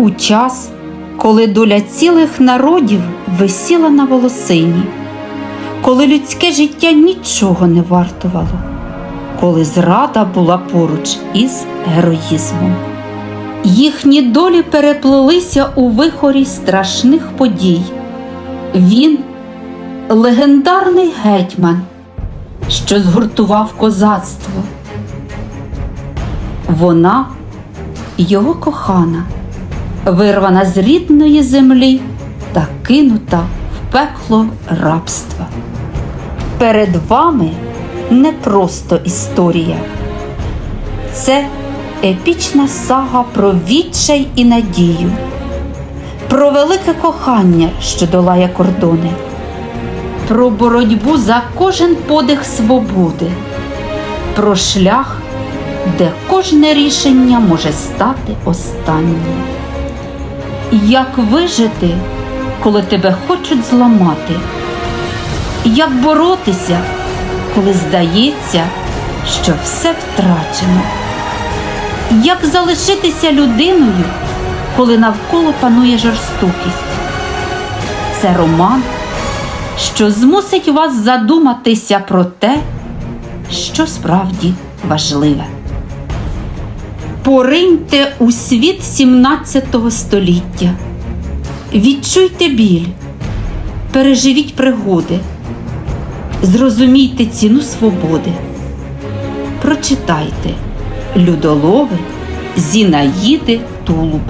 У час, коли доля цілих народів висіла на волосині, коли людське життя нічого не вартувало, коли зрада була поруч із героїзмом. Їхні долі переплелися у вихорі страшних подій. Він легендарний гетьман, що згуртував козацтво. Вона його кохана, вирвана з рідної землі та кинута в пекло рабства. Перед вами не просто історія. Це епічна сага про відчай і надію, про велике кохання, що долає кордони, про боротьбу за кожен подих свободи, про шлях, де кожне рішення може стати останнім. Як вижити, коли тебе хочуть зламати? Як боротися, коли здається, що все втрачено? Як залишитися людиною, коли навколо панує жорстокість? Це роман, що змусить вас задуматися про те, що справді важливе. Пориньте у світ 17 століття. Відчуйте біль, переживіть пригоди, зрозумійте ціну свободи. Прочитайте Людолови Зінаїди Тулуб.